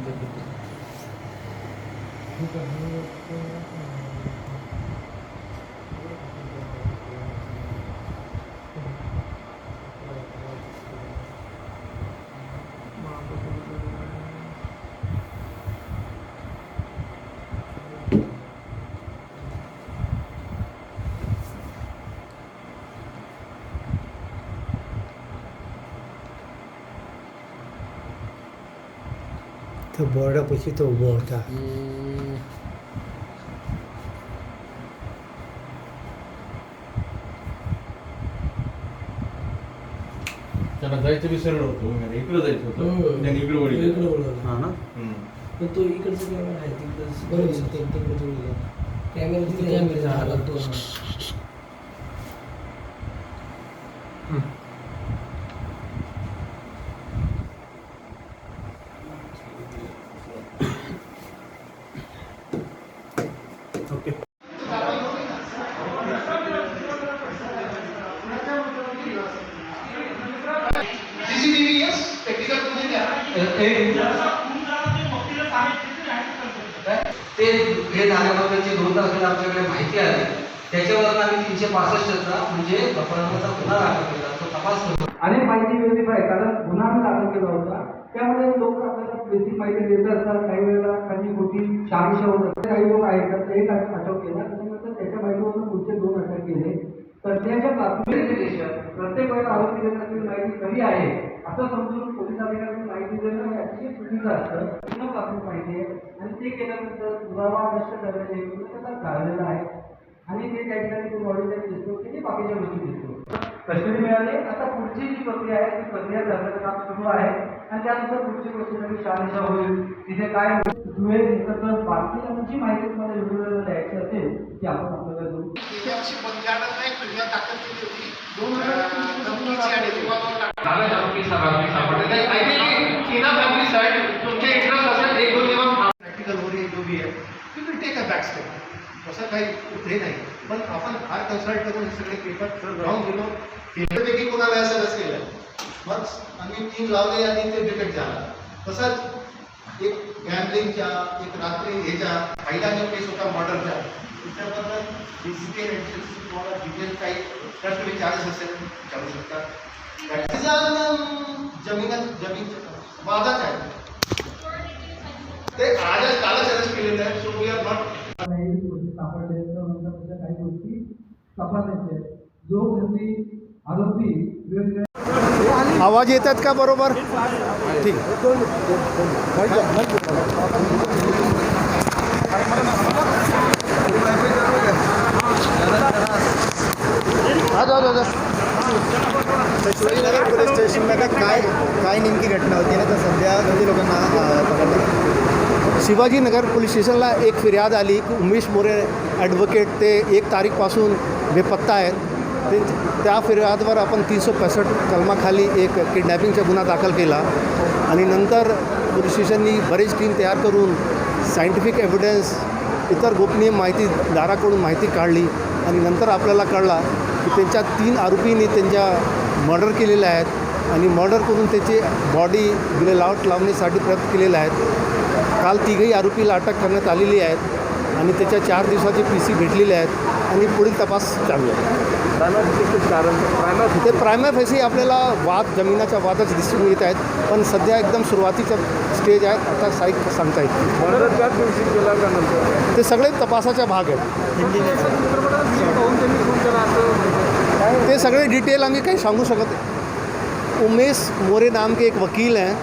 出てくる。तो बोर्डापाशी तो उभा होता त्यांना जायचं बी सरळ होतं म्हणजे इकडं जायचं होतं हम्म. त्यांनी इकडे वळी इकडं वळवलं. हा ना हम्म. पण तो इकडचा कॅमेरा आहे तिकडं बरोबर. बरोबर तिकडे जोडलेला कॅमेरा तिथे तिथे कॅमेरा camera झाला लागतो. तुम्ही ते हे झाल्याबद्दलची दोन तारखेला आमच्याकडे माहिती आली त्याच्यावर आम्ही तीनशे पासष्टचा म्हणजे अपराधाचा गुन्हा दाखल केला. तो तपास करतो. अनेक माहिती आहे कारण गुन्हा आम्ही दाखल केला होता. त्यामध्ये लोक आपल्याला बेसिक माहिती देत असतात. काही वेळेला काही गोष्टी शहानिशा होत असतात काही लोक आहेत तर एक अटक केला त्याच्यानंतर त्याच्या माहितीवरून पुढचे दोन अटक केले. तर त्याच्या प्राथमिक प्रत्येक वेळेला आरोपी देण्याची माहिती कमी आहे. असं समजून पोलीस अधिकाऱ्यांनी माहिती देणं हे अतिशय चुकीचं असतं पूर्ण माहिती आहे. आणि ते केल्यानंतर पुरावा नष्ट करण्याच्या हेतून त्याचा टाळलेला आहे. आणि ते त्या ठिकाणी तो बॉडी त्यांनी दिसतो ते बाकीच्या गोष्टी दिसतो कश्मीर मिळाले आता पुढची जी प्रक्रिया आहे ती प्रक्रिया करण्याचं काम सुरू आहे. आणि त्यानुसार पुढची गोष्टी सगळी म्हणजे शहानिशा होईल. तिथे काय होईल? तर बाकी माहिती तुम्हाला व्हिडिओला द्यायची असेल ती आपण आपल्याला देऊ. अशी बंदगाडात नाही तुझ्या दाखल केली होती अं, धमकीची आणि प्रॅक्टिकल जो भी you will take a back step असं काही नाही. पण आपण फार कन्सल्ट करून हे सगळे पेपर राहून गेलो. पेपरपैकी कोणाला असं केलं मग आम्ही टीम लावले आणि ते विकेट झाला. तसंच एक गॅम्बलिंगच्या एक रात्री ह्याच्या पहिला जो केस होता मर्डरचा त्याच्याबद्दल डी सी तुम्हाला डिटेल काही जर तुम्ही चार्जेस विचारू शकता ज़मीन ज़मीन वादाच आहे ते आज कालच अरेस्ट केलेलं आहे सो वी आर नॉट काही गोष्टी सापडल्या नंतर त्याच्या काही गोष्टी जो व्यक्ती आरोपी वेगवेगळ्या आवाज़ येतात का बरोबर? ठीक. हा शिवाजीनगर पोलीस स्टेशनला काय काय नेमकी घटना होती ना तर सध्या किती लोकांना पकडलं शिवाजीनगर पोलीस स्टेशनला एक फिर्याद आली की उमेश मोरे ॲडव्होकेट ते एक तारीखपासून बेपत्ता आहेत. ते त्या फिर्यादवर आपण तीनशे पासष्ट कलमाखाली एक किडनॅपिंगचा गुन्हा दाखल केला. आणि नंतर पोलीस स्टेशननी बरीच टीम तयार करून सायंटिफिक एव्हिडन्स इतर गोपनीय माहिती दाराकडून माहिती काढली. आणि नंतर आपल्याला कळला त्यांच्या तीन आरोपींनी त्यांच्या मर्डर केलेले आहेत आणि मर्डर करून त्याची बॉडी गेले लावट लावण्यासाठी प्रयत्न केलेले आहेत. काल तिघही आरोपीला अटक करण्यात आलेली आहेत आणि त्याच्या चार दिवसाचे पी सी भेटलेले आहेत आणि पुढील तपास चालू आहे. ते प्रायमा फॅसी आपल्याला वाद जमिनाच्या वादच दिसून येत आहेत पण सध्या एकदम सुरुवातीचा स्टेज आहे आता साईक सांगता येत ते सगळे तपासाचा भाग आहेत. ते सगळे डिटेल आम्ही काही सांगू शकत उमेश मोरे नाम के एक वकील हैं.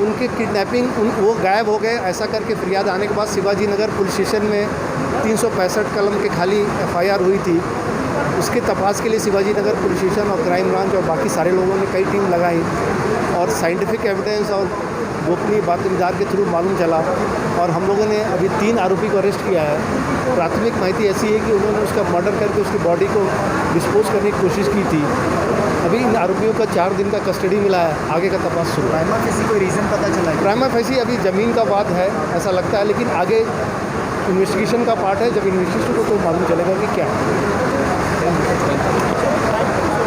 उनके किडनैपिंग उन, वो गायब हो गए. ऐसा करके फरियाद आने के बाद शिवाजी नगर पुलिस स्टेशन में तीन सौ पैंसठ कलम के खाली एफआईआर हुई थी। उसके तपास के लिए शिवाजी नगर पुलिस स्टेशन और क्राइम ब्रांच और बाकी सारे लोगों ने कई टीम लगाई। और साइंटिफिक एविडेंस और वो गोपनीय बातमीदार के थ्रू मालूम चला। और हम लोगों ने अभी तीन आरोपी को अरेस्ट किया है। प्राथमिक माहिती ऐसी है कि उन्होंने उसका मर्डर करके उसकी बॉडी को डिस्पोज करने की कोशिश की थी। अभी इन आरोपियों का चार दिन का कस्टडी मिला है। आगे का तपास शुरू। प्रायमा किसी कोई रीज़न पता चला है? प्राइमा फैसी अभी ज़मीन का बात है ऐसा लगता है लेकिन आगे इन्वेस्टिगेशन का पार्ट है। जब इन्वेस्टिगेशन को तो मालूम चलेगा कि क्या। है